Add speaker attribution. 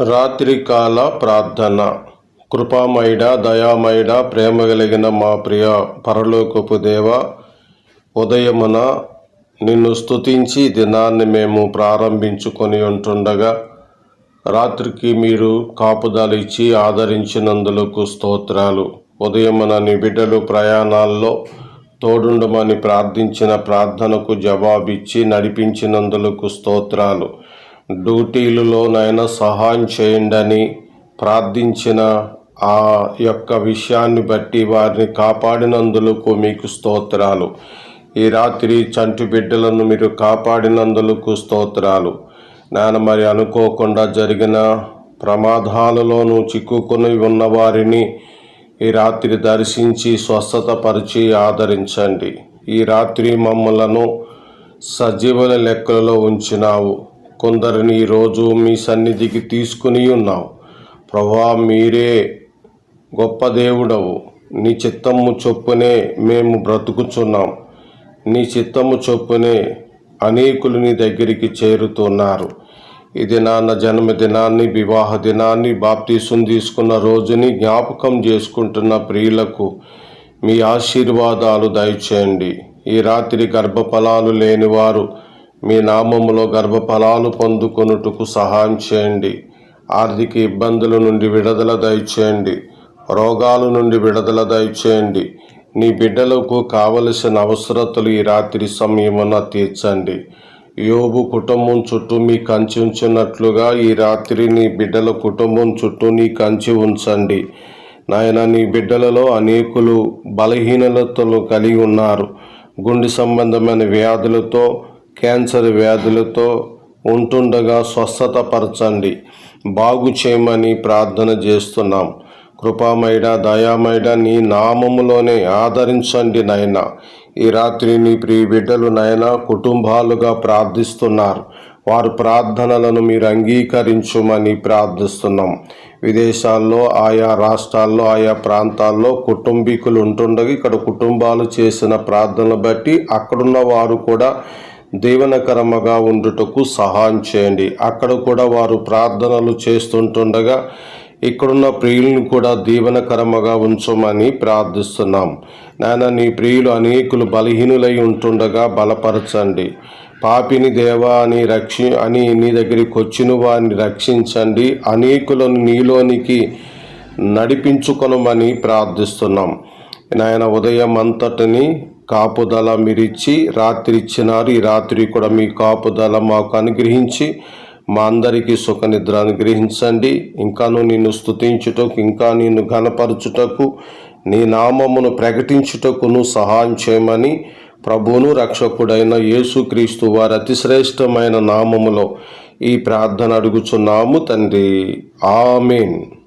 Speaker 1: రాత్రికాల ప్రార్థన. కృపామయుడ దయామయుడ ప్రేమ కలిగిన మా ప్రియ పరలోకపు దేవ ఉదయమున నిన్ను స్తుతించి దినాన్ని మేము ప్రారంభించుకొని ఉంటుండగా రాత్రికి మీరు కాపుదలిచ్చి ఆదరించినందులకు స్తోత్రాలు. ఉదయమున నీ బిడ్డలు ప్రయాణాల్లో తోడుండమని ప్రార్థించిన ప్రార్థనకు జవాబిచ్చి నడిపించినందులకు స్తోత్రాలు. డ్యూటీలలోనైనా సహాయం చేయండి అని ప్రార్థించిన ఆ యొక్క విషయాన్ని బట్టి వారిని కాపాడినందులకు మీకు స్తోత్రాలు. ఈ రాత్రి చంటి బిడ్డలను మీరు కాపాడినందులకు స్తోత్రాలు. నాన్న మరి అనుకోకుండా జరిగిన ప్రమాదాలలోనూ చిక్కుకొని ఉన్న వారిని ఈ రాత్రి దర్శించి స్వస్థతపరిచి ఆదరించండి. ఈ రాత్రి మమ్మలను సజీవుల లెక్కలలో ఉంచినావు. కొందరిని ఈరోజు మీ సన్నిధికి తీసుకుని ఉన్నావు. ప్రభా మీరే గొప్ప దేవుడవు. నీ చిత్తము చొప్పునే మేము బ్రతుకుచున్నాం. నీ చిత్తము చొప్పునే అనేకులు నీ దగ్గరికి చేరుతున్నారు. ఈ దినాన్న జన్మదినాన్ని వివాహ దినాన్ని బాప్తీసం తీసుకున్న రోజుని జ్ఞాపకం చేసుకుంటున్న ప్రియులకు మీ ఆశీర్వాదాలు దయచేయండి. ఈ రాత్రి గర్భఫలాలు లేనివారు మీ నామములో గర్భఫలాలు పొందుకొనుటకు సహాయం చేయండి. ఆర్థిక ఇబ్బందుల నుండి విడుదల దయచేయండి. రోగాల నుండి విడుదల దయచేయండి. నీ బిడ్డలకు కావలసిన అవసరతలు ఈ రాత్రి సమయమున తీర్చండి. యోబు కుటుంబం చుట్టూ మీ కంచి ఉంచినట్లుగా ఈ రాత్రి నీ బిడ్డల కుటుంబం చుట్టూ నీ కంచి ఉంచండి. నాయన నీ బిడ్డలలో అనేకులు బలహీనతలు కలిగి ఉన్నారు. గుండె సంబంధమైన వ్యాధులతో క్యాన్సర్ వ్యాధులతో ఉంటుండగా స్వస్థత పరచండి బాగు చేయమని ప్రార్థన చేస్తున్నాం. కృపామయడ దయామయుడ నీ నామములోనే ఆదరించండి నాయన. ఈ రాత్రి నీ ప్రియ బిడ్డలు నాయన కుటుంబాలుగా ప్రార్థిస్తున్నారు. వారు ప్రార్థనలను మీరు అంగీకరించుమని ప్రార్థిస్తున్నాం. విదేశాల్లో ఆయా రాష్ట్రాల్లో ఆయా ప్రాంతాల్లో కుటుంబీకులు ఉంటుండగా ఇక్కడ కుటుంబాలు చేసిన ప్రార్థనలు బట్టి అక్కడున్న వారు కూడా దీవనకరముగా ఉండుటకు సహాయం చేయండి. అక్కడ కూడా వారు ప్రార్థనలు చేస్తుంటుండగా ఇక్కడున్న ప్రియులను కూడా దీవనకరముగా ఉంచమని ప్రార్థిస్తున్నాం. నాయన నీ ప్రియులు అనేకులు బలహీనులై ఉంటుండగా బలపరచండి. పాపిని దేవా అని రక్షి అని నీ దగ్గరికి వచ్చిన వారిని రక్షించండి. అనేకులను నీలోనికి నడిపించుకొనమని ప్రార్థిస్తున్నాం. నాయన ఉదయం అంతటిని కాపుదల మీరిచ్చి రాత్రి ఇచ్చినారు ఈ రాత్రి కూడా మీ కాపుదల మాకు అనుగ్రహించి మా అందరికీ సుఖనిద్ర అనుగ్రహించండి. ఇంకాను నిన్ను స్తుతించుటకు ఇంకా నిన్ను ఘనపరచుటకు నీ నామమును ప్రకటించుటకును సహాయం చేయమని ప్రభువును రక్షకుడైన యేసుక్రీస్తు వారి అతిశ్రేష్టమైన నామములో ఈ ప్రార్థన అడుగుచున్నాము తండ్రి. ఆమెన్.